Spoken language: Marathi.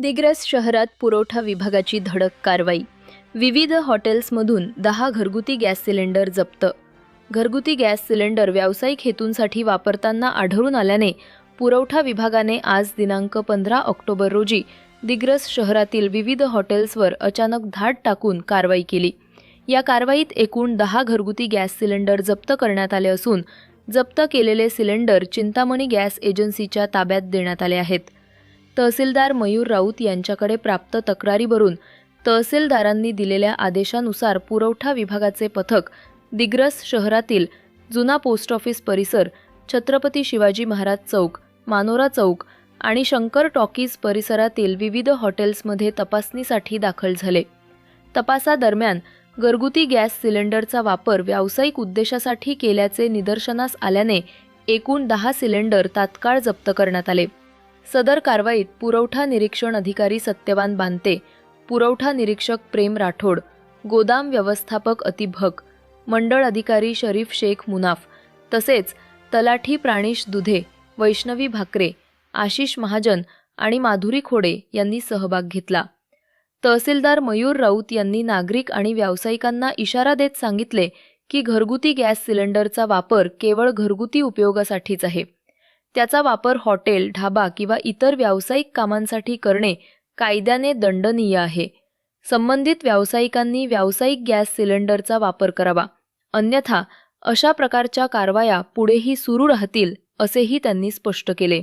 दिग्रस शहरात पुरवठा विभागाची धडक कारवाई. विविध हॉटेल्समधून दहा घरगुती गॅस सिलेंडर जप्त. घरगुती गॅस सिलेंडर व्यावसायिक हेतूंसाठी वापरताना आढळून आल्याने पुरवठा विभागाने आज दिनांक पंधरा ऑक्टोबर रोजी दिग्रस शहरातील विविध हॉटेल्सवर अचानक धाड टाकून कारवाई केली. या कारवाईत एकूण दहा घरगुती गॅस सिलेंडर जप्त करण्यात आले असून जप्त केलेले सिलेंडर चिंतामणी गॅस एजन्सीच्या ताब्यात देण्यात आले आहेत. तहसीलदार मयूर राऊत यांच्याकडे प्राप्त तक्रारीवरून तहसीलदारांनी दिलेल्या आदेशानुसार पुरवठा विभागाचे पथक दिग्रस शहरातील जुना पोस्ट ऑफिस परिसर छत्रपती शिवाजी महाराज चौक मानोरा चौक आणि शंकर टॉकीज परिसरातील विविध हॉटेल्समध्ये तपासणीसाठी दाखल झाले. तपासादरम्यान घरगुती गॅस सिलेंडरचा वापर व्यावसायिक उद्देशासाठी केल्याचे निदर्शनास आल्याने एकूण दहा सिलेंडर तात्काळ जप्त करण्यात आले. सदर कारवाईत पुरवठा निरीक्षण अधिकारी सत्यवान बांते पुरवठा निरीक्षक प्रेम राठोड गोदाम व्यवस्थापक अतिभक मंडळ अधिकारी शरीफ शेख मुनाफ तसेच तलाठी प्राणिश दुधे वैष्णवी भाकरे आशिष महाजन आणि माधुरी खोडे यांनी सहभाग घेतला. तहसीलदार मयूर राऊत यांनी नागरिक आणि व्यावसायिकांना इशारा देत सांगितले की घरगुती गॅस सिलेंडरचा वापर केवळ घरगुती उपयोगासाठीच आहे. त्याचा वापर हॉटेल ढाबा किंवा इतर व्यावसायिक कामांसाठी करणे कायद्याने दंडनीय आहे. संबंधित व्यावसायिकांनी व्यावसायिक गॅस सिलेंडरचा वापर करावा. अन्यथा अशा प्रकारच्या कारवाया पुढेही सुरू राहतील असेही त्यांनी स्पष्ट केले.